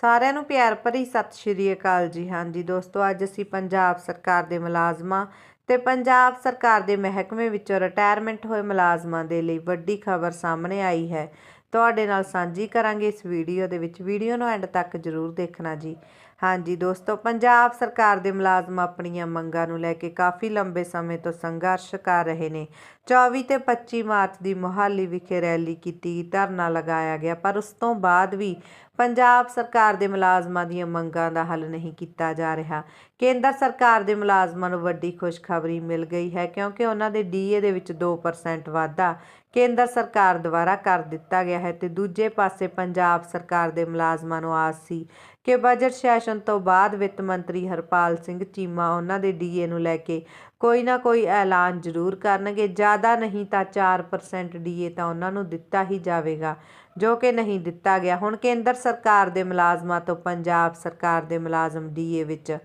ਸਾਰਿਆਂ ਨੂੰ ਪਿਆਰ ਭਰੀ ਸਤਿ ਸ਼੍ਰੀ ਅਕਾਲ ਜੀ। ਹਾਂਜੀ ਦੋਸਤੋ, ਅੱਜ ਅਸੀਂ ਪੰਜਾਬ ਸਰਕਾਰ ਦੇ ਮੁਲਾਜ਼ਮਾਂ ਤੇ ਪੰਜਾਬ ਸਰਕਾਰ ਦੇ ਮਹਿਕਮੇ ਵਿੱਚੋਂ ਰਿਟਾਇਰਮੈਂਟ ਹੋਏ ਮੁਲਾਜ਼ਮਾਂ ਦੇ ਲਈ ਵੱਡੀ ਖਬਰ ਸਾਹਮਣੇ ਆਈ ਹੈ। ਤੁਹਾਡੇ ਨਾਲ ਸਾਂਝੀ ਕਰਾਂਗੇ ਇਸ ਵੀਡੀਓ ਦੇ ਵਿੱਚ। ਵੀਡੀਓ ਨੂੰ ਐਂਡ ਤੱਕ ਜ਼ਰੂਰ ਦੇਖਣਾ ਜੀ। ਹਾਂਜੀ ਦੋਸਤੋ ਪੰਜਾਬ ਸਰਕਾਰ ਦੇ ਮੁਲਾਜ਼ਮ ਆਪਣੀਆਂ ਮੰਗਾਂ ਨੂੰ ਲੈ ਕੇ ਕਾਫੀ ਲੰਬੇ ਸਮੇਂ ਤੋਂ ਸੰਘਰਸ਼ ਕਰ ਰਹੇ ਨੇ। 24 ਤੇ 25 ਮਾਰਚ ਦੀ ਮੁਹਾਲੀ ਵਿਖੇ ਰੈਲੀ ਕੀਤੀ ਗਈ, ਧਰਨਾ ਲਗਾਇਆ ਗਿਆ ਪਰ ਉਸ ਤੋਂ ਬਾਅਦ ਵੀ ਪੰਜਾਬ ਸਰਕਾਰ ਦੇ ਮੁਲਾਜ਼ਮਾਂ ਦੀਆਂ ਮੰਗਾਂ ਦਾ ਹੱਲ ਨਹੀਂ ਕੀਤਾ ਜਾ ਰਿਹਾ। ਕੇਂਦਰ ਸਰਕਾਰ ਦੇ ਮੁਲਾਜ਼ਮਾਂ ਨੂੰ ਵੱਡੀ ਖੁਸ਼ਖਬਰੀ ਮਿਲ ਗਈ ਹੈ ਕਿਉਂਕਿ ਉਹਨਾਂ ਦੇ ਡੀਏ ਦੇ ਵਿੱਚ 2% ਵਾਧਾ ਕੇਂਦਰ ਸਰਕਾਰ ਦੁਆਰਾ ਕਰ ਦਿੱਤਾ ਗਿਆ ਹੈ ਤੇ ਦੂਜੇ ਪਾਸੇ ਪੰਜਾਬ ਸਰਕਾਰ ਦੇ ਮੁਲਾਜ਼ਮਾਂ ਨੂੰ ਆਸ ਸੀ ਕਿ ਬਜਟ ਸੈਸ਼ਨ ਤੋਂ ਬਾਅਦ ਵਿੱਤ ਮੰਤਰੀ ਹਰਪਾਲ ਸਿੰਘ ਚੀਮਾ ਉਹਨਾਂ ਦੇ ਡੀਏ ਨੂੰ ਲੈ ਕੇ ਕੋਈ ਨਾ ਕੋਈ ਐਲਾਨ ਜ਼ਰੂਰ ਕਰਨਗੇ। ਜ਼ਿਆਦਾ ਨਹੀਂ ਤਾਂ 4% ਡੀਏ ਤਾਂ ਉਹਨਾਂ ਨੂੰ ਦਿੱਤਾ ਹੀ ਜਾਵੇਗਾ, ਜੋ ਕਿ ਨਹੀਂ ਦਿੱਤਾ ਗਿਆ। ਹੁਣ ਕੇਂਦਰ ਸਰਕਾਰ ਦੇ ਮੁਲਾਜ਼ਮਾਂ ਤੋਂ ਪੰਜਾਬ ਸਰਕਾਰ ਦੇ ਮੁਲਾਜ਼ਮ ਡੀਏ ਵਿੱਚ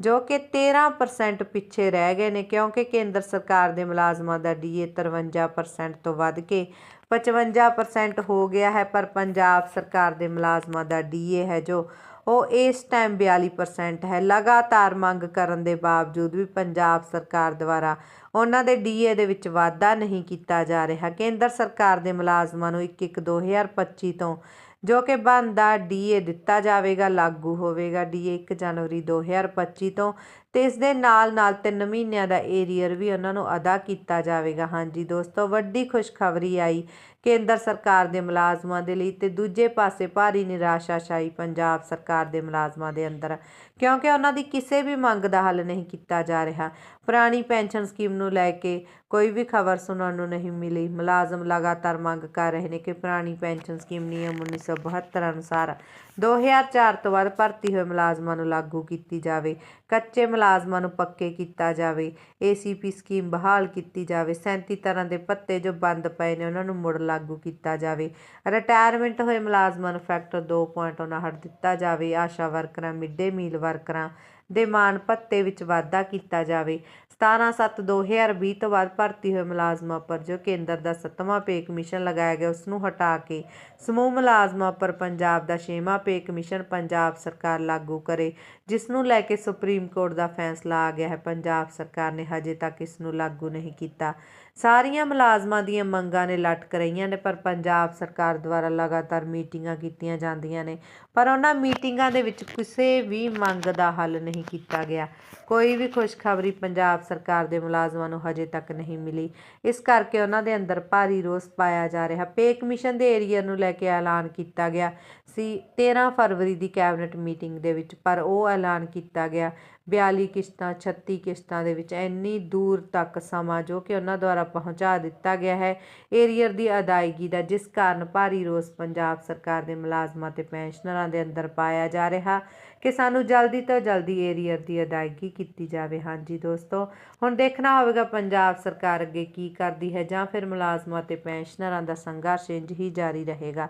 ਜੋ ਕਿ 13% ਪਿੱਛੇ ਰਹਿ ਗਏ ਨੇ, ਕਿਉਂਕਿ ਕੇਂਦਰ ਸਰਕਾਰ ਦੇ ਮੁਲਾਜ਼ਮਾਂ ਦਾ ਡੀਏ 53% ਤੋਂ ਵੱਧ ਕੇ 55% ਹੋ ਗਿਆ ਹੈ, ਪਰ ਪੰਜਾਬ ਸਰਕਾਰ ਦੇ ਮੁਲਾਜ਼ਮਾਂ ਦਾ ਡੀਏ ਹੈ ਜੋ ਉਹ ਇਸ ਟਾਈਮ 42% ਹੈ। ਲਗਾਤਾਰ ਮੰਗ ਕਰਨ ਦੇ ਬਾਵਜੂਦ ਵੀ ਪੰਜਾਬ ਸਰਕਾਰ ਦੁਆਰਾ ਉਹਨਾਂ ਦੇ ਡੀਏ ਦੇ ਵਿੱਚ ਵਾਧਾ ਨਹੀਂ ਕੀਤਾ ਜਾ ਰਿਹਾ। ਕੇਂਦਰ ਸਰਕਾਰ ਦੇ ਮੁਲਾਜ਼ਮਾਂ ਨੂੰ 1 1 2025 ਤੋਂ ਜੋ ਕਿ ਬਣਦਾ ਡੀਏ ਦਿੱਤਾ ਜਾਵੇਗਾ ਲਾਗੂ ਹੋਵੇਗਾ ਡੀਏ ਇੱਕ ਜਨਵਰੀ 2025 ਤੋਂ। ਤੇ ਇਸ ਦੇ ਨਾਲ ਨਾਲ 3 ਮਹੀਨਿਆਂ ਦਾ ਏਰੀਅਰ ਵੀ ਉਹਨਾਂ ਨੂੰ ਅਦਾ ਕੀਤਾ ਜਾਵੇਗਾ। ਹਾਂਜੀ ਦੋਸਤੋ, ਵੱਡੀ ਖੁਸ਼ਖਬਰੀ ਆਈ ਕੇਂਦਰ ਸਰਕਾਰ ਦੇ ਮੁਲਾਜ਼ਮਾਂ ਦੇ ਲਈ ਤੇ ਦੂਜੇ ਪਾਸੇ ਭਾਰੀ ਨਿਰਾਸ਼ਾ ਛਾਈ ਪੰਜਾਬ ਸਰਕਾਰ ਦੇ ਮੁਲਾਜ਼ਮਾਂ ਦੇ ਅੰਦਰ, ਕਿਉਂਕਿ ਉਹਨਾਂ ਦੀ ਕਿਸੇ ਵੀ ਮੰਗ ਦਾ ਹੱਲ ਨਹੀਂ ਕੀਤਾ ਜਾ ਰਿਹਾ। ਪੁਰਾਣੀ ਪੈਨਸ਼ਨ ਸਕੀਮ ਨੂੰ ਲੈ ਕੇ ਕੋਈ ਵੀ ਖਬਰ ਸੁਣਨ ਨੂੰ ਨਹੀਂ ਮਿਲੀ। ਮੁਲਾਜ਼ਮ ਲਗਾਤਾਰ ਮੰਗ ਕਰ ਰਹੇ ਨੇ ਕਿ ਪੁਰਾਣੀ ਪੈਨਸ਼ਨ ਸਕੀਮ ਨਿਯਮ 1972 ਅਨੁਸਾਰ 2004 ਤੋਂ ਬਾਅਦ ਭਰਤੀ ਹੋਏ ਮੁਲਾਜ਼ਮਾਂ ਨੂੰ ਲਾਗੂ ਕੀਤੀ ਜਾਵੇ। ਕੱਚੇ ਮੁਲਾਜ਼ਮਾਂ ਨੂੰ ਪੱਕੇ ਕੀਤਾ ਜਾਵੇ। ਏਸੀਪੀ ਸਕੀਮ ਬਹਾਲ ਕੀਤੀ ਜਾਵੇ। 37 ਤਰ੍ਹਾਂ ਦੇ ਪੱਤੇ ਜੋ ਬੰਦ ਪਏ ਨੇ, ਉਹਨਾਂ ਨੂੰ ਮੁੜ ਲਾਗੂ ਕੀਤਾ ਜਾਵੇ। ਰਿਟਾਇਰਮੈਂਟ ਹੋਏ ਮੁਲਾਜ਼ਮਾਂ ਨੂੰ ਫੈਕਟਰ 2.59 ਦਿੱਤਾ ਜਾਵੇ। ਆਸ਼ਾ ਵਰਕਰਾਂ ਮਿਡ ਮੀਲ ਵਰਕਰਾਂ ਦੇ ਮਾਨ ਭੱਤੇ ਵਿੱਚ ਵਾਧਾ ਕੀਤਾ ਜਾਵੇ। 17/7/2020 ਤੋਂ ਬਾਅਦ ਭਰਤੀ ਹੋਏ ਮੁਲਾਜ਼ਮਾਂ ਪਰ ਜੋ ਕੇਂਦਰ ਦਾ ਸੱਤਵਾਂ ਪੇ ਕਮਿਸ਼ਨ ਲਗਾਇਆ ਗਿਆ, ਉਸ ਨੂੰ ਹਟਾ ਕੇ ਸਮੂਹ ਮੁਲਾਜ਼ਮਾਂ ਪਰ ਪੰਜਾਬ ਦਾ ਛੇਵਾਂ ਪੇ ਕਮਿਸ਼ਨ ਪੰਜਾਬ ਸਰਕਾਰ ਲਾਗੂ ਕਰੇ, ਜਿਸ ਨੂੰ ਲੈ ਕੇ ਸੁਪਰੀਮ ਕੋਰਟ ਦਾ ਫੈਸਲਾ ਆ ਗਿਆ ਹੈ। ਪੰਜਾਬ ਸਰਕਾਰ ਨੇ ਹਜੇ ਤੱਕ ਇਸ ਨੂੰ ਲਾਗੂ ਨਹੀਂ ਕੀਤਾ। ਸਾਰੀਆਂ ਮੁਲਾਜ਼ਮਾਂ ਦੀਆਂ ਮੰਗਾਂ ਨੇ ਲਟਕ ਰਹੀਆਂ ਨੇ, ਪਰ ਪੰਜਾਬ ਸਰਕਾਰ ਦੁਆਰਾ ਲਗਾਤਾਰ ਮੀਟਿੰਗਾਂ ਕੀਤੀਆਂ ਜਾਂਦੀਆਂ ਨੇ, ਪਰ ਉਹਨਾਂ ਮੀਟਿੰਗਾਂ ਦੇ ਵਿੱਚ ਕਿਸੇ ਵੀ ਮੰਗ ਦਾ ਹੱਲ ਨਹੀਂ ਨਹੀਂ ਕੀਤਾ ਗਿਆ। ਕੋਈ ਵੀ ਖੁਸ਼ਖਬਰੀ ਪੰਜਾਬ ਸਰਕਾਰ ਦੇ ਮੁਲਾਜ਼ਮਾਂ ਨੂੰ ਹਜੇ ਤੱਕ ਨਹੀਂ ਮਿਲੀ। ਇਸ ਕਰਕੇ ਉਹਨਾਂ ਦੇ ਅੰਦਰ ਭਾਰੀ ਰੋਸ ਪਾਇਆ ਜਾ ਰਿਹਾ। ਪੇ ਕਮਿਸ਼ਨ ਦੇ ਏਰੀਆ ਨੂੰ ਲੈ ਕੇ ਐਲਾਨ ਕੀਤਾ ਗਿਆ ਸੀ। 13 ਫਰਵਰੀ ਦੀ ਕੈਬਨਿਟ ਮੀਟਿੰਗ ਦੇ ਵਿੱਚ, ਪਰ ਉਹ ਐਲਾਨ ਕੀਤਾ ਗਿਆ। 42 ਕਿਸ਼ਤਾਂ 36 ਕਿਸ਼ਤਾਂ ਦੇ ਵਿੱਚ ਇੰਨੀ ਦੂਰ ਤੱਕ ਸਮਾਂ ਜੋ ਕਿ ਉਹਨਾਂ ਦੁਆਰਾ ਪਹੁੰਚਾ ਦਿੱਤਾ ਗਿਆ ਹੈ, ਏਰੀਅਰ ਦੀ ਅਦਾਇਗੀ ਦਾ ਜਿਸ ਕਾਰਨ ਭਾਰੀ ਰੋਸ ਪੰਜਾਬ ਸਰਕਾਰ ਦੇ ਮੁਲਾਜ਼ਮਾਂ ਤੇ ਪੈਨਸ਼ਨਰਾਂ ਦੇ ਅੰਦਰ ਪਾਇਆ ਜਾ ਰਿਹਾ ਕਿ ਸਾਨੂੰ ਜਲਦੀ ਤੋਂ ਜਲਦੀ ਏਰੀਅਰ ਦੀ ਅਦਾਇਗੀ ਕੀਤੀ ਜਾਵੇ। ਹਾਂਜੀ ਦੋਸਤੋ, ਹੁਣ ਦੇਖਣਾ ਹੋਵੇਗਾ ਪੰਜਾਬ ਸਰਕਾਰ ਅੱਗੇ ਕੀ ਕਰਦੀ ਹੈ ਜਾਂ ਫਿਰ ਮੁਲਾਜ਼ਮਾਂ ਤੇ ਪੈਨਸ਼ਨਰਾਂ ਦਾ ਸੰਘਰਸ਼ ਇੰਜ ਹੀ ਜਾਰੀ ਰਹੇਗਾ।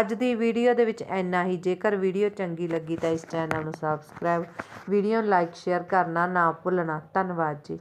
ਅੱਜ ਦੀ ਵੀਡੀਓ ਦੇ ਵਿੱਚ ਇੰਨਾ ਹੀ। ਜੇਕਰ ਵੀਡੀਓ ਚੰਗੀ ਲੱਗੀ ਤਾਂ ਇਸ ਚੈਨਲ ਨੂੰ ਸਬਸਕ੍ਰਾਈਬ, ਵੀਡੀਓ ਨੂੰ ਲਾਈਕ, ਸ਼ੇਅਰ ਕਰਨਾ ਨਾ ਭੁੱਲਣਾ। ਧੰਨਵਾਦ ਜੀ।